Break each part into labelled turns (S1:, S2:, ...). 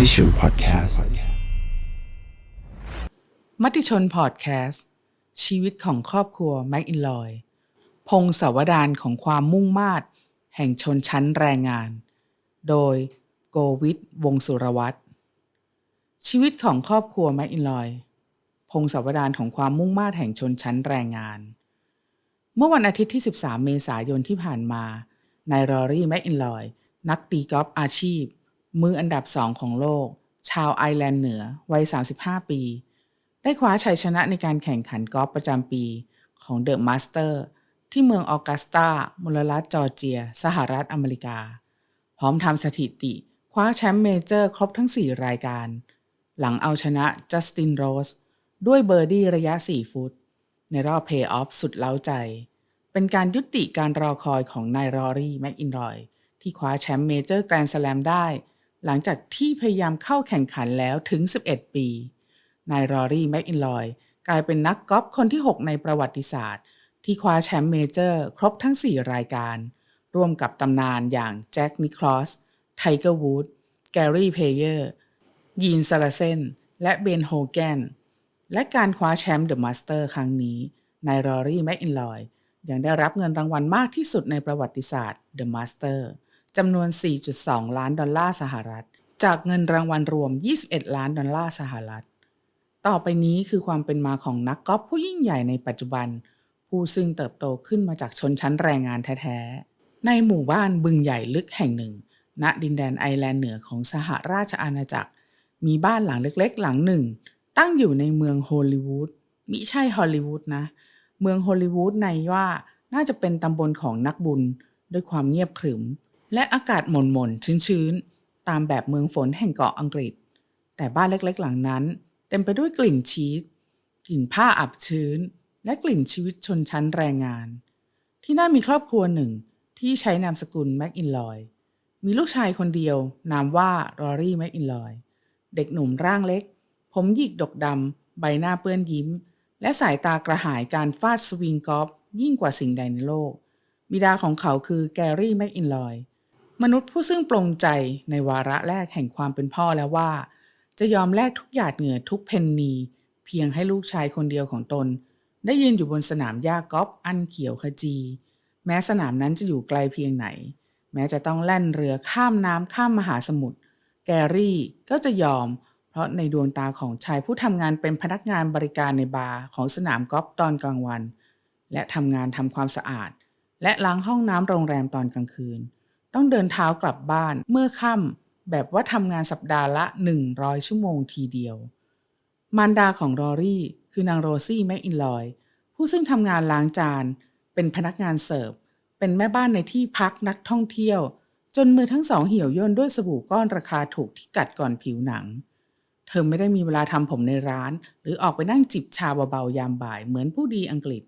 S1: มติชนพอดแคสต์
S2: มติชนพอดแคสต์ชีวิตของครอบครัวแม็กอินลอย พงศาวดารของความมุ่งมาดแห่งชนชั้นแรงงาน โดยโกวิทวงสุรวัตรชีวิตของครอบครัวแม็กอินลอย พงศาวดารของความมุ่งมาดแห่งชนชั้นแรงงาน เมื่อวันอาทิตย์ที่ 13 เมษายนที่ผ่านมานายรอรี่แม็กอินลอย นักตีกอล์ฟอาชีพ มืออันดับสองของโลก ชาวไอร์แลนด์เหนือวัย 35 ปี ได้คว้าชัยชนะในการแข่งขันกอล์ฟประจำปีของเดอะมาสเตอร์ที่เมืองออกัสตามลรัฐจอร์เจีย สหรัฐอเมริกา พร้อมทำสถิติคว้าแชมป์เมเจอร์ครบทั้ง 4 รายการ หลังเอาชนะจัสตินโรสด้วยเบอร์ดี้ระยะ 4 ฟุต ในรอบเพย์ออฟสุดเล้าใจ เป็นการยุติการรอคอยของนายรอรี่แม็กอินรอย ที่คว้าแชมป์เมเจอร์แกรนด์สแลมได้ หลังจากที่พยายามเข้าแข่งขันแล้วถึง 11 ปี นายรอรี่แม็กอินลอยกลายเป็นนักกอล์ฟคนที่ 6 ในประวัติศาสตร์ ที่คว้าแชมป์เมเจอร์ครบทั้ง 4 รายการ ร่วมกับตำนานอย่างแจ็คนิคลอส ไทเกอร์วูด แกรี่เพเยอร์ ยีนซาลาเซน และเบนโฮแกน และการคว้าแชมป์เดอะมาสเตอร์ครั้งนี้ นายรอรี่แม็กอินลอยยังได้รับเงินรางวัลมากที่สุดในประวัติศาสตร์เดอะมาสเตอร์ จำนวน 4.2 ล้านดอลลาร์สหรัฐ จากเงินรางวัลรวม 21 ล้านดอลลาร์สหรัฐ ต่อไปนี้คือความเป็นมาของนักกอล์ฟผู้ยิ่งใหญ่ในปัจจุบัน ผู้ซึ่งเติบโตขึ้นมาจากชนชั้นแรงงานแท้ๆ ในหมู่บ้านบึงใหญ่ลึกแห่งหนึ่ง ณ ดินแดนไอร์แลนด์เหนือของสหราชอาณาจักร มีบ้านหลังเล็กๆ หลังหนึ่ง ตั้งอยู่ในเมืองฮอลลีวูด มิใช่ฮอลลีวูดนะ เมืองฮอลลีวูดในว่าน่าจะเป็นตำบลของนักบุญ ด้วยความเงียบขรึม และอากาศหม่นๆ ชื้นๆ ตามแบบเมืองฝนแห่งเกาะอังกฤษ แต่บ้านเล็กๆ หลังนั้น เต็มไปด้วยกลิ่นชีส กลิ่นผ้าอับชื้น และกลิ่นชีวิตชนชั้นแรงงาน ที่นั่นมีครอบครัวหนึ่งที่ใช้นามสกุลแม็กอินลอย มีลูกชายคนเดียว นามว่ารอรี่แม็กอินลอย เด็กหนุ่มร่างเล็ก ผมหยิกดกดำ ใบหน้าเปื้อนยิ้ม และสายตากระหายการฟาดสวิงกอล์ฟยิ่งกว่าสิ่งใดในโลก บิดาของเขาคือแกรี่แม็กอินลอย มนุษย์ผู้ซึ่งปรงใจในวาระแรกแห่งความเป็นพ่อแล้วว่า จะยอมแลกทุกหยาดเหงื่อทุกเพนนี เพียงให้ลูกชายคนเดียวของตน ได้ยืนอยู่บนสนามหญ้ากอล์ฟอันเขียวขจี แม้สนามนั้นจะอยู่ไกลเพียงไหน แม้จะต้องแล่นเรือข้ามน้ำข้ามมหาสมุทรแกรี่ก็จะยอม เพราะในดวงตาของชายผู้ทำงานเป็นพนักงานบริการในบาร์ของสนามกอล์ฟตอนกลางวัน และทำงานทำความสะอาด และล้างห้องน้ำโรงแรมตอนกลางคืน ต้องเดินเท้ากลับบ้านเมื่อค่ำแบบว่าทำงานสัปดาห์ละ 100 ชั่วโมงทีเดียว มารดาของรอรี่ คือนางโรซี่แมคอินลอย ผู้ซึ่งทำงานล้างจาน เป็นพนักงานเสิร์ฟ เป็นแม่บ้านในที่พักนักท่องเที่ยว จนมือทั้งสองเหี่ยวย่นด้วยสบู่ก้อนราคาถูกที่กัดก่อนผิวหนัง เธอไม่ได้มีเวลาทำผมในร้าน หรือออกไปนั่งจิบชาเบาๆยามบ่ายเหมือนผู้ดีอังกฤษ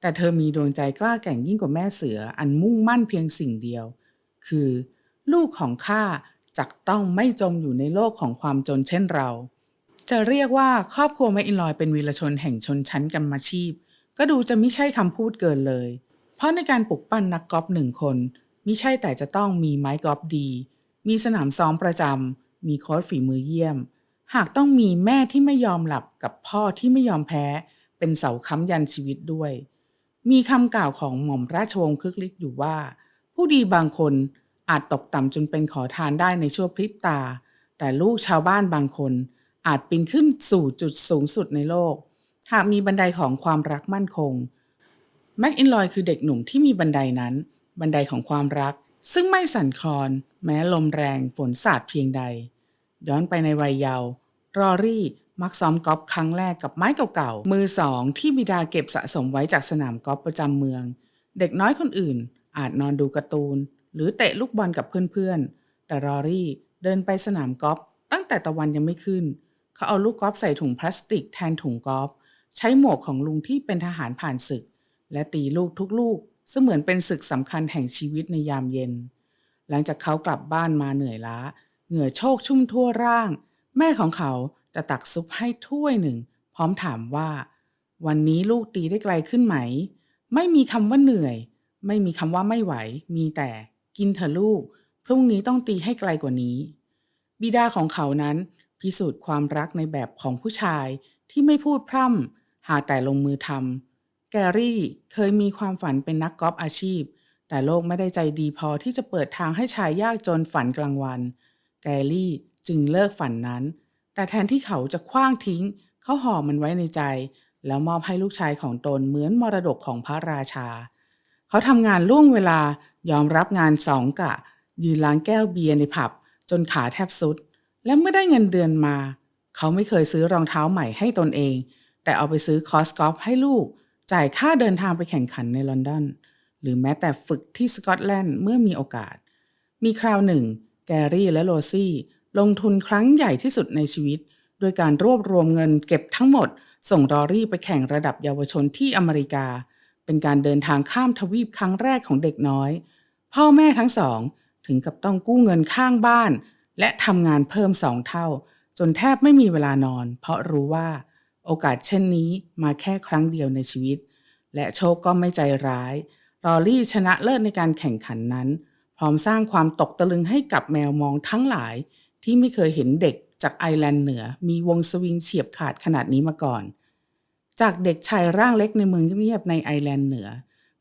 S2: แต่เธอมีดวงใจกล้าแกร่งยิ่งกว่าแม่เสืออันมุ่งมั่นเพียงสิ่งเดียว คือ ลูกของข้าจักต้องไม่จมอยู่ในโลกของความจนเช่นเรา จะเรียกว่าครอบครัวแมคอินลอยเป็นวีรชนแห่งชนชั้นกรรมาชีพ ก็ดูจะไม่ใช่คำพูดเกินเลย เพราะในการปลุกปั้นนักกอล์ฟหนึ่งคนมิใช่แต่จะต้องมีไม้กอล์ฟดี มีสนามซ้อมประจำ มีโค้ชฝีมือเยี่ยม หากต้องมีแม่ที่ไม่ยอมหลับกับพ่อที่ไม่ยอมแพ้ เป็นเสาค้ำยันชีวิตด้วย มีคำกล่าวของหม่อมราชวงศ์คึกฤทธิ์อยู่ว่า ผู้ดีบางคนอาจตกต่ำจนเป็นขอทานได้ในชั่วพริบตา แต่ลูกชาวบ้านบางคน อาจปีนขึ้นสู่จุดสูงสุดในโลก หากมีบันไดของความรักมั่นคง แม็กอินลอยคือเด็กหนุ่มที่มีบันไดนั้น บันไดของความรัก ซึ่งไม่สั่นคลอน แม้ลมแรงฝนสาดเพียงใด ย้อนไปในวัยเยาว์รอรี่มักซ้อมกอล์ฟครั้งแรกกับไม้เก่าๆ มือสองที่บิดาเก็บสะสมไว้จากสนามกอล์ฟประจำเมือง เด็กน้อยคนอื่น อาจนอนดูการ์ตูน หรือเตะลูกบอลกับเพื่อนๆ แต่รอรี่เดินไปสนามกอล์ฟตั้งแต่ตะวันยังไม่ขึ้น เขาเอาลูกกอล์ฟใส่ถุงพลาสติกแทนถุงกอล์ฟใช้หมวกของลุงที่เป็นทหารผ่านศึก และตีลูกทุกลูก เสมือนเป็นศึกสำคัญแห่งชีวิตในยามเย็น หลังจากเขากลับบ้านมาเหนื่อยล้า เหงื่อโชกชุ่มทั่วร่าง แม่ของเขาจะตักซุปให้ถ้วยหนึ่ง พร้อมถามว่า วันนี้ลูกตีได้ไกลขึ้นไหม ไม่มีคำว่าเหนื่อย ไม่มีคำว่าไม่ไหว มีแต่กินเถอะลูก พรุ่งนี้ต้องตีให้ไกลกว่านี้ บิดาของเขานั้น พิสูจน์ความรักในแบบของผู้ชายที่ไม่พูดพร่ำหาแต่ลงมือทำแกรี่เคยมีความฝันเป็นนักกอล์ฟอาชีพ แต่โลกไม่ได้ใจดีพอที่จะเปิดทางให้ชายยากจนฝันกลางวัน แกรี่จึงเลิกฝันนั้น แต่แทนที่เขาจะคว้างทิ้ง เขาห่อมันไว้ในใจ แล้วมอบให้ลูกชายของตนเหมือนมรดกของพระราชา เขาทำงานล่วงเวลายอมรับงานสองกะ ยืนล้างแก้วเบียร์ในผับ จนขาแทบสุด และเมื่อได้เงินเดือนมา เขาไม่เคยซื้อรองเท้าใหม่ให้ตนเอง แต่เอาไปซื้อคอสกอฟให้ลูก จ่ายค่าเดินทางไปแข่งขันในลอนดอน หรือแม้แต่ฝึกที่สกอตแลนด์เมื่อมีโอกาส มีคราวหนึ่ง แกรี่และโรซี่ ลงทุนครั้งใหญ่ที่สุดในชีวิต ด้วยการรวบรวมเงินเก็บทั้งหมด ส่งรอรี่ไปแข่งระดับเยาวชนที่อเมริกา เป็นการเดินทางข้ามทวีปครั้งแรกของเด็กน้อย พ่อแม่ทั้งสองถึงกับต้องกู้เงินข้างบ้าน และทำงานเพิ่มสองเท่า จนแทบไม่มีเวลานอน เพราะรู้ว่า โอกาสเช่นนี้มาแค่ครั้งเดียวในชีวิต และโชคก็ไม่ใจร้าย รอรี่ชนะเลิศในการแข่งขันนั้น พร้อมสร้างความตกตะลึงให้กับแมวมองทั้งหลาย ที่ไม่เคยเห็นเด็กจากไอร์แลนด์เหนือมีวงสวิงเฉียบขาดขนาดนี้มาก่อน จากเด็กชายร่างเล็กในเมืองเงียบๆในไอร์แลนด์เหนือ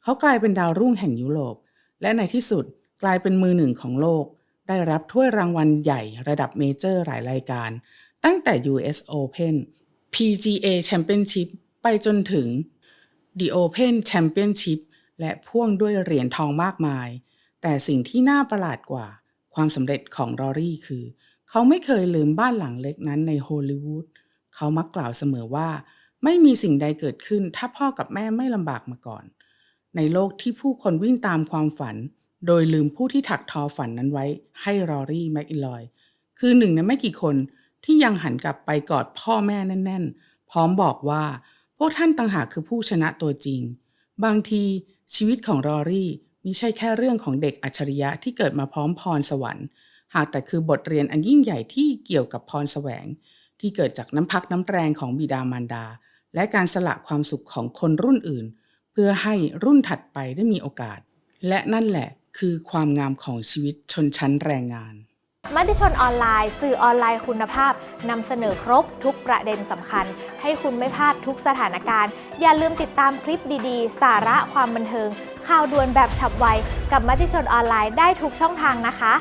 S2: เขากลายเป็นดาวรุ่งแห่งยุโรป และในที่สุดกลายเป็นมือหนึ่งของโลก ได้รับถ้วยรางวัลใหญ่ระดับเมเจอร์หลายรายการ ตั้งแต่ US Open PGA Championship ไปจนถึง The Open Championship และพ่วงด้วยเหรียญทองมากมาย แต่สิ่งที่น่าประหลาดกว่า ความสำเร็จของรอรี่คือ เขาไม่เคยลืมบ้านหลังเล็กนั้นในฮอลลีวูด เขามักกล่าวเสมอว่า ไม่มีสิ่งใดเกิดขึ้น ถ้าพ่อกับแม่ไม่ลำบากมาก่อน ในโลกที่ผู้คนวิ่งตามความฝัน โดยลืมผู้ที่ถักทอฝันนั้นไว้ให้รอรี่แมคอิลลอย คือหนึ่งในไม่กี่คนที่ยังหันกลับไปกอดพ่อแม่แน่น ๆ พร้อมบอกว่า พวกท่านต่างหากคือผู้ชนะตัวจริง บางทีชีวิตของรอรี่มิใช่แค่เรื่องของเด็กอัจฉริยะที่เกิดมาพร้อมพรสวรรค์ หากแต่คือบทเรียนอันยิ่งใหญ่ที่เกี่ยวกับพรแสวง ที่เกิดจากน้ำพักน้ำแรงของบิดามารดา และการสละความสุขของคนรุ่นอื่น เพื่อให้รุ่นถัดไปได้มีโอกาส และนั่นแหละคือความงามของชีวิตชนชั้นแรงงาน
S1: มติชนออนไลน์ สื่อออนไลน์คุณภาพนำเสนอครบทุกประเด็นสำคัญ ให้คุณไม่พลาดทุกสถานการณ์ อย่าลืมติดตามคลิปดีๆ สาระความบันเทิง ข่าวด่วนแบบฉับไว กับมติชนออนไลน์ได้ทุกช่องทางนะคะ